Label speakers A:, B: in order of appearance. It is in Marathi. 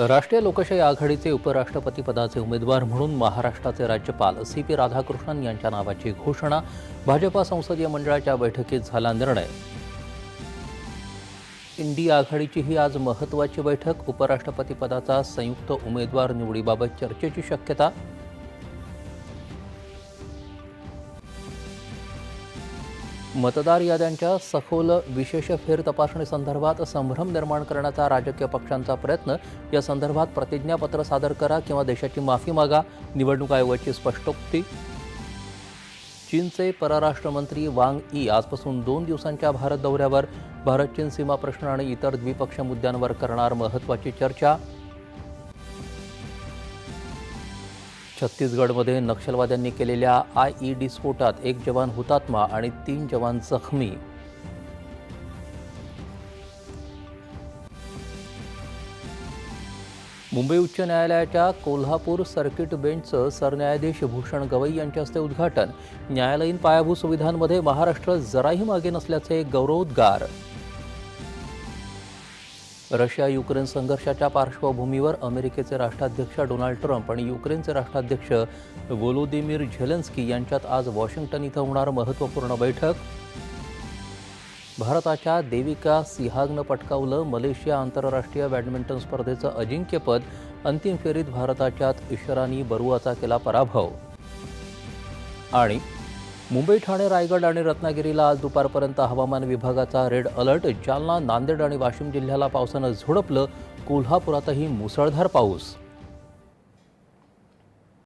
A: राष्ट्रीय लोकशाही आघाडीचे उपराष्ट्रपती पदाचे उमेदवार म्हणून महाराष्ट्राचे राज्यपाल सी पी राधाकृष्णन यांच्या नावाची घोषणा भाजपा संसदीय मंडळाच्या बैठकीत झाला निर्णय. इंडी आघाडीची ही आज महत्त्वाची बैठक. उपराष्ट्रपती पदाचा संयुक्त उमेदवार निवडीबाबत चर्चेची शक्यता मतदार याद्यांच्या सखोल विशेष फेर तपासणी संदर्भात संभ्रम निर्माण करण्याचा राजकीय पक्षांचा प्रयत्न या संदर्भात प्रतिज्ञापत्र सादर करा किंवा देशाची माफी मागा निवडणूक आयोगाची स्पष्टोक्ती. चीनचे परराष्ट्र मंत्री वांग ई आजपासून दोन दिवसांच्या भारत दौऱ्यावर भारत चीन सीमा प्रश्न आणि इतर द्विपक्षीय मुद्द्यांवर करणार महत्त्वाची चर्चा. छत्तीसगडमध्ये नक्षलवाद्यांनी केलेल्या आय ई डी स्फोटात एक जवान हुतात्मा आणि तीन जवान जखमी. मुंबई उच्च न्यायालयाच्या कोल्हापूर सर्किट बेंचचं सरन्यायाधीश भूषण गवई यांच्या हस्ते उद्घाटन. न्यायालयीन पायाभूत सुविधांमध्ये महाराष्ट्र जराही मागे नसल्याचे गौरवोद्गार. रशिया युक्रेन संघर्षाच्या पार्श्वभूमीवर अमेरिकेचे राष्ट्राध्यक्ष डोनाल्ड ट्रम्प आणि युक्रेनचे राष्ट्राध्यक्ष वोलोदिमीर झेलेन्स्की यांच्यात आज वॉशिंग्टन इथं होणार महत्त्वपूर्ण बैठक. भारताच्या देविका सिहागनं पटकावलं मलेशिया आंतरराष्ट्रीय बॅडमिंटन स्पर्धेचं अजिंक्यपद अंतिम फेरीत भारताच्याच इशरानी बरुआचा केला पराभव. आणि मुंबई ठाणे रायगड आणि रत्नागिरीला आज दुपारपर्यंत हवामान विभागाचा रेड अलर्ट. जालना नांदेड आणि वाशिम जिल्ह्याला पावसानं झोडपलं. कोल्हापुरातही मुसळधार पाऊस.